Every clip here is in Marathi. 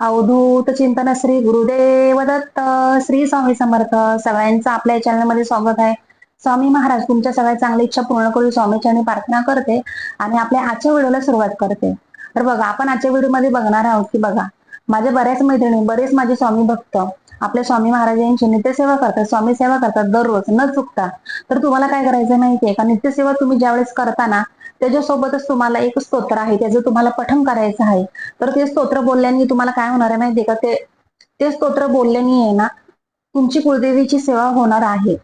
अवधूत चिंतन श्री गुरुदेव दत्त श्री स्वामी समर्थ. सगळ्यांचं आपल्या चॅनलमध्ये स्वागत आहे. स्वामी महाराज तुमच्या सगळ्या चांगली इच्छा पूर्ण करून स्वामीच्या प्रार्थना करते आणि आपल्या आजच्या व्हिडिओला सुरुवात करते. तर बघा आपण आजच्या व्हिडिओमध्ये बघणार आहोत की बघा माझ्या बऱ्याच मैत्रिणी बरेच माझे स्वामी भक्त आपल्या स्वामी महाराजांची नित्यसेवा करतात स्वामी सेवा करतात दररोज न चुकता. तर तुम्हाला काय करायचं माहितीये का? नित्यसेवा तुम्ही ज्यावेळेस करताना त्याच्यासोबतच तुम्हाला एक स्तोत्र आहे त्याचं तुम्हाला पठन करायचं आहे. तर ते स्तोत्र बोलल्याने तुम्हाला काय होणार आहे माहितीये का? ते ते स्तोत्र बोलल्याने आहे ना तुमची कुलदेवीची सेवा होणार आहे.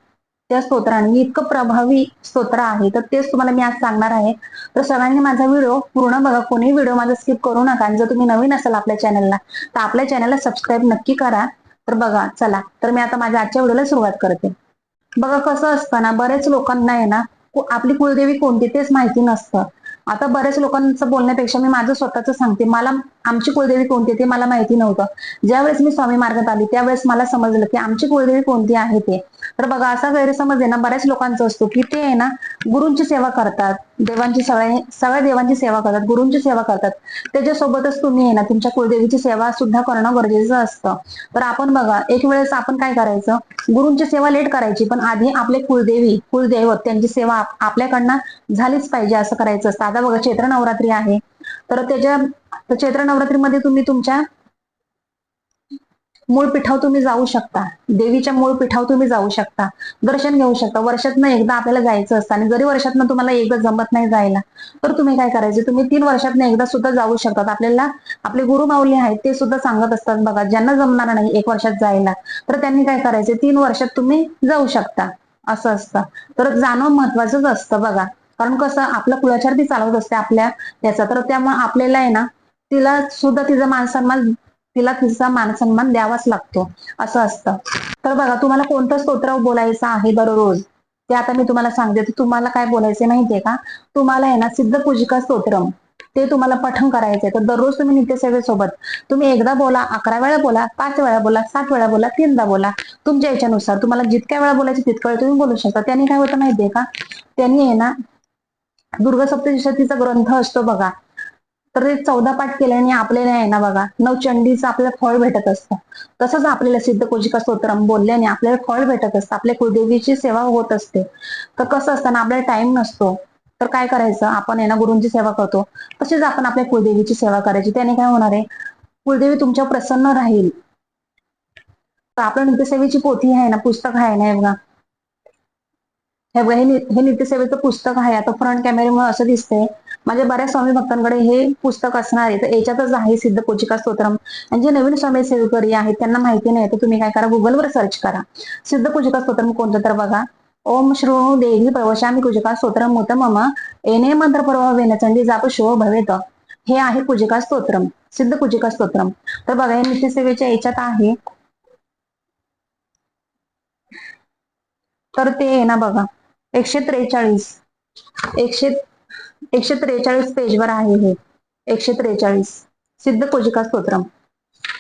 त्या स्तोत्राने इतकं प्रभावी स्तोत्र आहे तर तेच तुम्हाला मी आज सांगणार आहे. तर सगळ्यांनी माझा व्हिडिओ पूर्ण बघा कोणी व्हिडिओ माझा स्किप करू नका. आणि जर तुम्ही नवीन असाल आपल्या चॅनलला तर आपल्या चॅनलला सबस्क्राईब नक्की करा. तर बघा चला. तर मी आता माझ्या आजच्या व्हिडिओला सुरुवात करते. बघा कसं असतं ना बरेच लोकांना आहे ना आपली कुलदेवी कोणती तेच माहिती नसतं. आता बऱ्याच लोकांचं बोलण्यापेक्षा मी माझं स्वतःच सांगते. मला आमची कुलदेवी कोणती ते मला माहिती नव्हतं. ज्यावेळेस मी स्वामी मार्गात आली त्यावेळेस मला समजलं की आमची कुलदेवी कोणती आहे ते. तर बघा असा गैरसमज आहे ना बऱ्याच लोकांचा असतो की ते आहे ना गुरूंची सेवा करतात देवांची सगळ्या सगळ्या देवांची सेवा करतात गुरूंची सेवा करतात. त्याच्यासोबतच तुम्ही आहे ना तुमच्या कुलदेवीची सेवा सुद्धा करणं गरजेचं असतं. तर आपण बघा एक वेळेस आपण काय करायचं गुरूंची सेवा लेट करायची पण आधी आपले कुलदेवी कुलदैवत त्यांची सेवा आपल्याकडनं झालीच पाहिजे असं करायचं असतं. आता बघा चैत्र नवरात्री आहे. तर त्याच्या तर चैत्र नवरात्रीमध्ये तुम्ही तुमच्या मूळ पीठावर तुम्ही जाऊ शकता. देवीच्या मूळ पीठावर तुम्ही जाऊ शकता. दर्शन घेऊ शकता. वर्षातनं एकदा आपल्याला जायचं असतं आणि जरी वर्षातनं तुम्हाला एकदा जमत नाही जायला तर तुम्ही काय करायचे? तुम्ही तीन वर्षातनं एकदा सुद्धा जाऊ शकतात. आपल्याला आपले गुरु माऊली आहेत ते सुद्धा सांगत असतात बघा ज्यांना जमणार नाही एक वर्षात जायला तर त्यांनी काय करायचे? तीन वर्षात तुम्ही जाऊ शकता. असं असतं. तर जाणं महत्वाचंच असतं बघा. कारण कसं? आपलं कुळाचार ती चालवत असते आपल्या याचा. तर त्यामुळे आपल्याला आहे ना तिला सुद्धा तिचा मान सन्मान तिला तिचा मान सन्मान द्यावाच लागतो. असं असतं. तर बघा तुम्हाला कोणतं स्तोत्र बोलायचं आहे दररोज ते आता मी तुम्हाला सांगते. तुम्हाला काय बोलायचं माहितीये का? तुम्हाला आहे ना सिद्ध पूजिका स्तोत्रम. ते तुम्हाला पठण करायचंय. तर दररोज तुम्ही नित्यसेवेसोबत तुम्ही एकदा बोला अकरा वेळा बोला पाच वेळा बोला सात वेळा बोला तीनदा बोला तुमच्या याच्यानुसार तुम्हाला जितक्या वेळा बोलायचे तितक्या वेळा तुम्ही बोलू शकता. त्यांनी काय होतं माहितीये का? त्यांनी आहे ना दुर्गा सप्तशतीचा ग्रंथ असतो बघा. तर ते चौदा पाठ केल्याने आपल्याला आहे ना बघा नवचंडीचं आपल्याला फळ भेटत असतं. तसंच आपल्याला सिद्ध कोजिका स्तोत्रम बोलल्याने आपल्याला फळ भेटत असतं. आपल्या कुलदेवीची सेवा होत असते. तर कसं असतं ना आपल्याला टाइम नसतो. तर काय करायचं? आपण आहे ना गुरुंची सेवा करतो. तसेच आपण आपल्या कुलदेवीची सेवा करायची. त्याने काय होणार आहे? कुलदेवी तुमच्या प्रसन्न राहील. तर आपल्या नृत्यसेवेची पोथी आहे ना पुस्तक आहे ना बघा. हे बघा हे नित्यसेवेचं पुस्तक आहे. आता फ्रंट कॅमेऱ्यामुळे असं दिसतंय माझ्या बऱ्याच स्वामी भक्तांकडे हे पुस्तक असणार आहे. तर याच्यातच आहे सिद्ध कोचिका स्तोत्रम. आणि जे नवीन स्वामी सेवकरी आहेत त्यांना माहिती नाही तर तुम्ही काय करा गुगलवर सर्च करा. सिद्ध कोचिका स्तोत्रम कोणतं तर बघा. ओम श्रू देवी प्रवशामी कुजिका स्तोत्रम मुत मम. एने मंत्र प्रवाह वेनचंडी जाप शो भवेत. हे आहे कुजिका स्तोत्रम सिद्ध कुजिका स्तोत्रम. तर बघा हे नित्यसेवेच्या याच्यात आहे. तर ते ना बघा. एकशे त्रेचाळीस. एकशे एकशे त्रेचाळीस पेजवर आहे हे. एकशे त्रेचाळीस. सिद्ध कोजिका स्तोत्रम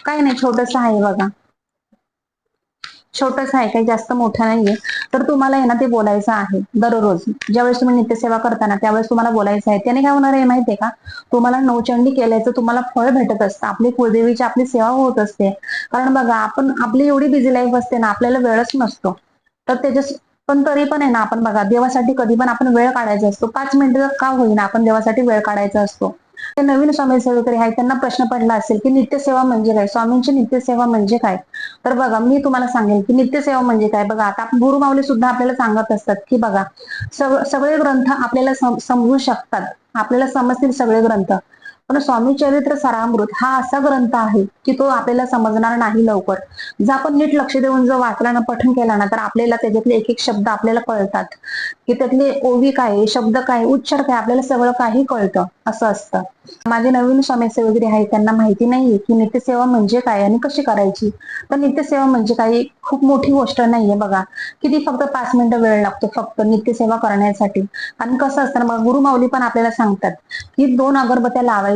काय नाही छोटस आहे बघा. छोटस आहे काही जास्त मोठं नाहीये. तर तुम्हाला आहे ना ते बोलायचं आहे. दररोज. ज्यावेळेस तुम्ही नित्यसेवा करताना त्यावेळेस तुम्हाला बोलायचं आहे. त्याने काय होणार आहे माहितीये का? तुम्हाला नवचंडी केल्याचं तुम्हाला फळ भेटत असतं. आपली कुलदेवीची आपली सेवा होत असते. कारण बघा आपण आपली एवढी बिझी लाईफ असते ना आपल्याला वेळच नसतो. तर त्याच्या पण तरी पण आहे ना आपण बघा देवासाठी कधी पण आपण वेळ काढायचा असतो. पाच मिनिटं का होईना आपण देवासाठी वेळ काढायचा असतो. ते नवीन स्वामी सेवेकरी आहेत त्यांना प्रश्न पडला असेल की नित्यसेवा म्हणजे काय? स्वामींची नित्यसेवा म्हणजे काय? तर बघा मी तुम्हाला सांगेल की नित्यसेवा म्हणजे काय? बघा आता गुरु सुद्धा आपल्याला सांगत असतात की बघा सगळे ग्रंथ आपल्याला समजू शकतात. आपल्याला समजतील सगळे ग्रंथ. पण स्वामी चरित्र सारामृत हा असा ग्रंथ आहे की तो आपल्याला समजणार नाही लवकर. जर आपण नीट लक्ष देऊन जर वाचला ना पठण केला ना तर आपल्याला त्याच्यातले एक एक शब्द आपल्याला कळतात. की त्यातले ओवी काय शब्द काय उच्चार काय आपल्याला सगळं काही कळतं असं असतं. माझे नवीन स्वामी वगैरे आहेत त्यांना माहिती नाहीये की नित्यसेवा म्हणजे काय आणि कशी करायची. तर नित्यसेवा म्हणजे काही खूप मोठी गोष्ट नाहीये बघा. किती फक्त पाच मिनिटं वेळ लागतो फक्त नित्यसेवा करण्यासाठी. आणि कसं असतं ना गुरुमाऊली पण आपल्याला सांगतात की दोन अगरबत्त्या लावायच्या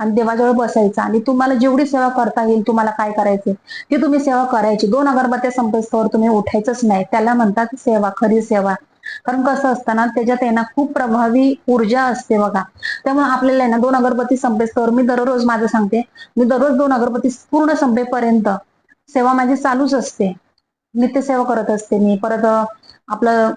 आणि देवाजवळ बसायचं. आणि तुम्हाला जेवढी सेवा करता येईल तुम्हाला काय करायचे ती तुम्ही सेवा करायची. दोन अगरबत्त्या संपस्तवर तुम्ही उठायचंच नाही. त्याला म्हणतात सेवा खरी सेवा. कारण कसं असतं ना त्याच्यात आहे ना खूप प्रभावी ऊर्जा असते बघा. त्यामुळे आपल्याला आहे ना दोन अगरबत्ती संपेस्तवर मी दररोज माझं सांगते मी दररोज दोन अगरबत्ती पूर्ण संपेपर्यंत सेवा माझी चालूच असते. नित्यसेवा करत असते मी. परत आपलं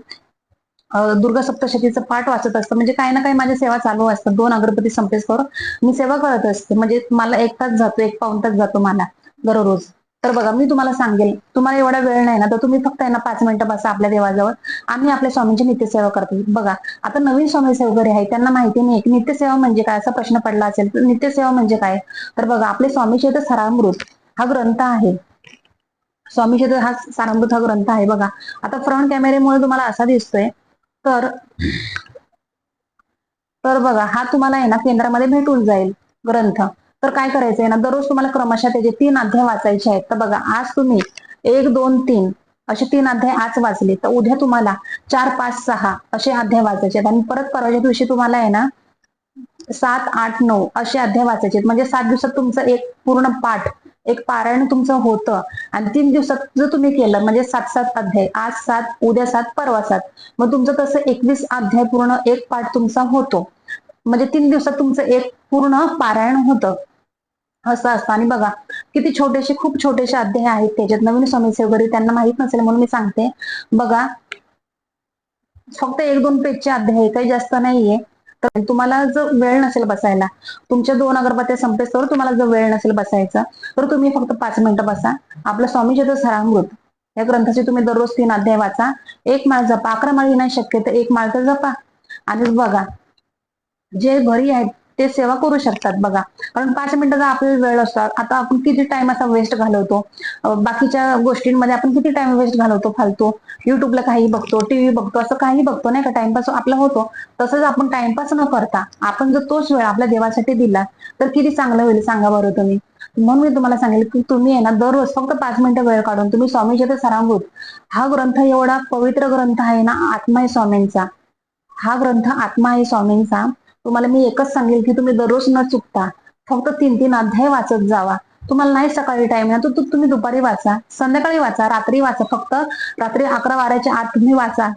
दुर्गा सप्तशतीचं पाठ वाचत असतं. म्हणजे काही ना काही माझ्या सेवा चालू असतात दोन अगरबत्ती संपेस्तवर मी सेवा करत असते. म्हणजे मला एक तास जातो एक पाऊन तास जातो मला दररोज. तर बघा मी तुम्हाला सांगेल तुम्हाला एवढा वेळ नाही ना तर तुम्ही फक्त आहे ना पाच मिनिटं बसा आपल्या देवाजवळ. आम्ही आपल्या स्वामींची नित्यसेवा करतो. बघा आता नवीन स्वामी वगैरे आहे त्यांना माहिती नाही की नित्यसेवा म्हणजे काय? असा प्रश्न पडला असेल तर नित्यसेवा म्हणजे काय? तर बघा आपले स्वामीचे तर सरामृत हा ग्रंथ आहे. स्वामीचे तर हा सारामृत हा ग्रंथ आहे बघा. आता फ्रंट कॅमेरेमुळे तुम्हाला असा दिसतोय तर तर बघा हा तुम्हाला आहे ना केंद्रामध्ये भेटून जाईल ग्रंथ. तर काय करायचंय ना दररोज तुम्हाला क्रमशः त्याचे तीन अध्याय वाचायचे आहेत. तर बघा आज तुम्ही एक दोन तीन असे तीन अध्याय आज वाचले. तर उद्या तुम्हाला चार पाच सहा असे अध्याय वाचायचे आहेत. आणि परत परवाच्या दिवशी तुम्हाला आहे ना सात आठ नऊ असे अध्याय वाचायचे आहेत. म्हणजे सात दिवसात तुमचं एक पूर्ण पाठ एक पारायण तुमचं होतं. आणि तीन दिवसात जर तुम्ही केलं म्हणजे सात सात अध्याय आज सात उद्या सात परवा सात मग तुमचं तसं एकवीस अध्याय पूर्ण एक पाठ तुमचा होतो. म्हणजे तीन दिवसात तुमचं एक पूर्ण पारायण होतं. असं असतं. आणि बघा किती छोटेसे खूप छोटेसे अध्याय आहेत. त्याच्यात नवीन स्वामीचे वगैरे त्यांना माहीत नसेल म्हणून मी सांगते. बघा फक्त एक दोन पेजचे अध्याय काही जास्त नाहीये. तर तुम्हाला जर वेळ नसेल बसायला तुमच्या दोन अगरबत्त्या संपेस्तवर तुम्हाला जर वेळ नसेल बसायचा तर तुम्ही फक्त पाच मिनिटं बसा. आपलं स्वामीचे तर सरामृत या ग्रंथाचे तुम्ही दररोज तीन अध्याय वाचा. एक माळ जपा. अकरा माळी नाही शक्य तर एक माळ तर जपा. आणि बघा जे घरी आहेत ते सेवा करू शकतात बघा. कारण पाच मिनिटाचा आपल्याला वेळ असतो आता आपण किती टाइम असा वेस्ट घालवतो? बाकीच्या गोष्टींमध्ये आपण किती टाइम वेस्ट घालवतो फालतो? युट्यूबला काही बघतो टीव्ही बघतो असं काही बघतो नाही का? टाइमपास आपला होतो. तसंच आपण टाइमपास न करता आपण जर तोच वेळ आपल्या देवासाठी दिला तर किती चांगलं होईल सांगा बरं तुम्ही. म्हणून मी तुम्हाला सांगेल की तुम्ही आहे ना दररोज फक्त पाच मिनिटं वेळ काढून तुम्ही स्वामीचे तर सरामृत हा ग्रंथ एवढा पवित्र ग्रंथ आहे ना आत्मा आहे स्वामींचा. हा ग्रंथ आत्मा आहे स्वामींचा. तुम्हाला मी एकच सांगेल की तुम्ही दररोज न चुकता फक्त तीन तीन अध्याय वाचत जावा. तुम्हाला नाही सकाळी टाइम ना तर तुम्ही दुपारी वाचा संध्याकाळी वाचा रात्री वाचा फक्त रात्री अकरा वाऱ्याच्या आत तुम्ही वाचा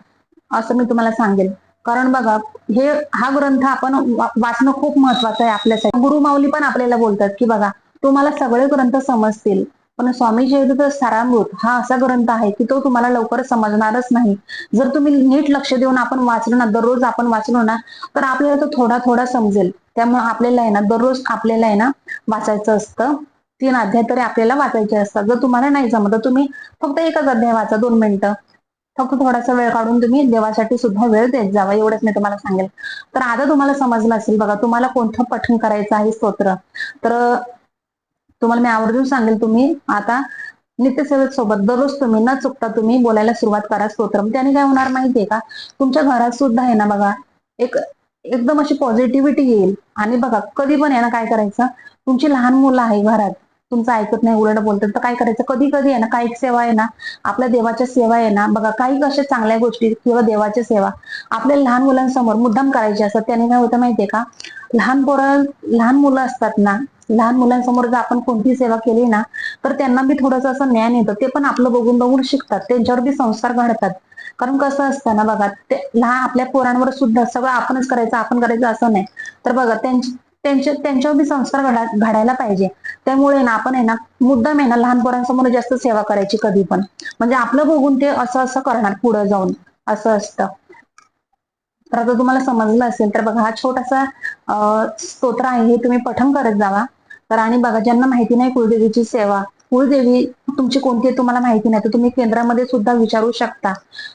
असं मी तुम्हाला सांगेल. कारण बघा हे हा ग्रंथ आपण वाचणं खूप महत्वाचं आहे आपल्यासाठी. गुरुमाऊली पण आपल्याला बोलतात की बघा तुम्हाला सगळे ग्रंथ समजतील. पण स्वामी चरित्र सारामृत हा असा ग्रंथ आहे की तो तुम्हाला लवकर समजणारच नाही. जर तुम्ही नीट लक्ष देऊन आपण वाचलो ना दररोज आपण वाचलो ना तर आपल्याला तो थोडा थोडा समजेल. त्यामुळे आपल्याला आहे ना दररोज आपल्याला आहे ना वाचायचं असतं. तीन अध्याय तरी आपल्याला वाचायचे असतात. जर तुम्हाला नाही जमत तर तुम्ही फक्त एकच अध्याय वाचा दोन मिनिटं. फक्त थोडासा वेळ काढून तुम्ही देवासाठी सुद्धा वेळ देत जावा एवढंच मी तुम्हाला सांगेल. तर आता तुम्हाला समजलं असेल बघा तुम्हाला कोणतं पठण करायचं आहे स्तोत्र? तर तुम्हाला मी आवर्जून सांगेल तुम्ही. आता नित्यसेवेत सोबत दररोज तुम्ही न चुकता तुम्ही बोलायला सुरुवात करा स्तोत्रम त्याने काय होणार माहितीये का? तुमच्या घरात सुद्धा आहे ना बघा एक एकदम अशी पॉझिटिव्हिटी येईल. आणि बघा कधी पण आहे ना काय करायचं? तुमची लहान मुलं आहे घरात तुमचं ऐकत नाही उलट बोलतात तर काय करायचं? कधी कधी आहे ना काही सेवा आहे ना आपल्या देवाच्या सेवा आहे ना बघा काही कशा चांगल्या गोष्टी किंवा देवाच्या सेवा आपल्या लहान मुलांसमोर मुद्दाम करायचे असतात. त्याने काय होतं माहितीये का? लहान पोरं लहान मुलं असतात ना लहान मुलांसमोर जर आपण कोणती सेवा केली ना तर त्यांना बी थोडंसं असं ज्ञान येतं. ते पण आपलं बघून बघून शिकतात. त्यांच्यावर बी संस्कार घडतात. कारण कसं असतं ना बघा ते लहान आपल्या पोरांवर सुद्धा सगळं आपणच करायचं आपण करायचं असं नाही. तर बघा त्यांच्या त्यांच्या त्यांच्यावर बी संस्कार घडा घडायला पाहिजे. त्यामुळे ना आपण आहे ना मुद्दाम आहे ना लहान पोरांसमोर जास्त सेवा करायची कधी पण. म्हणजे आपलं बघून ते असं असं करणार पुढे जाऊन. असं असतं. तर आता तुम्हाला समजलं असेल तर बघा हा छोटासा स्तोत्र आहे हे तुम्ही पठण करत जावा. तर आणि बघा ज्यांना माहिती नाही कुलदेवीची सेवा कुलदेवी तुमची कोणती तुम्हाला माहिती नाही तर तुम्ही केंद्रामध्ये सुद्धा विचारू शकता.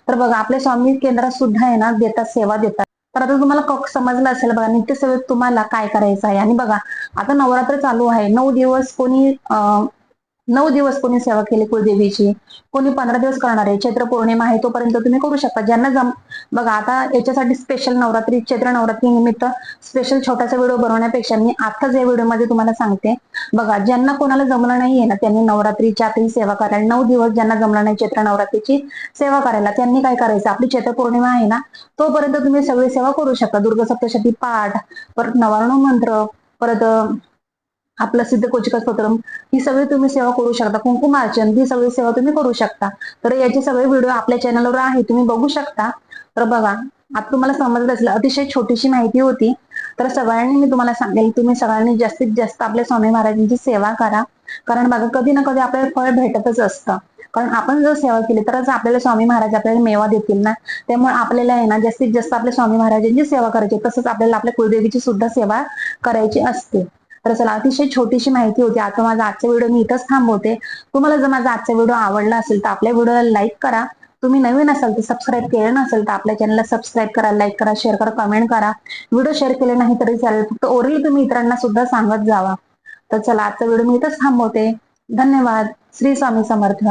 तर बघा आपल्या स्वामी केंद्रात सुद्धा आहे ना देतात सेवा देतात. तर आता तुम्हाला समजलं असेल बघा नित्यसेवेत तुम्हाला काय करायचं आहे? आणि बघा आता नवरात्र चालू आहे. नऊ दिवस कोणी नऊ दिवस कोणी सेवा केली कुलदेवीची कोणी पंधरा दिवस करणार आहे चैत्र पौर्णिमा आहे तोपर्यंत तुम्ही करू शकता. ज्यांना जम बघा आता याच्यासाठी स्पेशल नवरात्री चैत्र नवरात्री निमित्त स्पेशल छोटासा व्हिडिओ बनवण्यापेक्षा मी आताच या व्हिडिओमध्ये तुम्हाला सांगते. बघा ज्यांना कोणाला जमलं नाहीये ना त्यांनी नवरात्रीच्या आतही सेवा करायला नऊ दिवस ज्यांना जमलं नाही चैत्र नवरात्रीची सेवा करायला त्यांनी काय करायचं? आपली चैत्र पौर्णिमा आहे ना तोपर्यंत तुम्ही सगळी सेवा करू शकता. दुर्गा सप्तशती पाठ परत नवारण मंत्र परत आपलं सिद्ध कोचिका स्तोत्रम ही सगळी तुम्ही सेवा करू शकता. कुंकुमार्चन ही सगळी सेवा तुम्ही करू शकता. तर याचे सगळे व्हिडिओ आपल्या चॅनलवर आहे तुम्ही बघू शकता. तर बघा आता तुम्हाला समजत असलं अतिशय छोटीशी माहिती होती. तर सगळ्यांनी मी तुम्हाला सांगेल तुम्ही सगळ्यांनी जास्तीत जास्त आपल्या स्वामी महाराजांची सेवा करा. कारण बघा कधी ना कधी आपल्याला फळ भेटतच असतं. कारण आपण जर सेवा केली तरच आपल्याला स्वामी महाराज आपल्याला मेवा देतील ना? त्यामुळे आपल्याला आहे ना जास्तीत जास्त आपल्या स्वामी महाराजांची सेवा करायची तसंच आपल्याला आपल्या कुलदेवीची सुद्धा सेवा करायची असते. तर चला अतिशय छोटीशी माहिती होती. आता माझा आजचा व्हिडिओ मी इथंच थांबवते. तुम्हाला जर माझा आजचा व्हिडिओ आवडला असेल तर आपल्या व्हिडिओला लाईक करा. तुम्ही नवीन असाल तर सबस्क्राईब केलं नसेल तर आपल्या चॅनलला सबस्क्राईब करा लाईक करा शेअर करा कमेंट करा. व्हिडिओ शेअर केले नाही तरी चालेल. फक्त ओरली तुम्ही इतरांना सुद्धा सांगत जावा. तर चला आजचा व्हिडिओ मी इथंच थांबवते. धन्यवाद. श्री स्वामी समर्थ.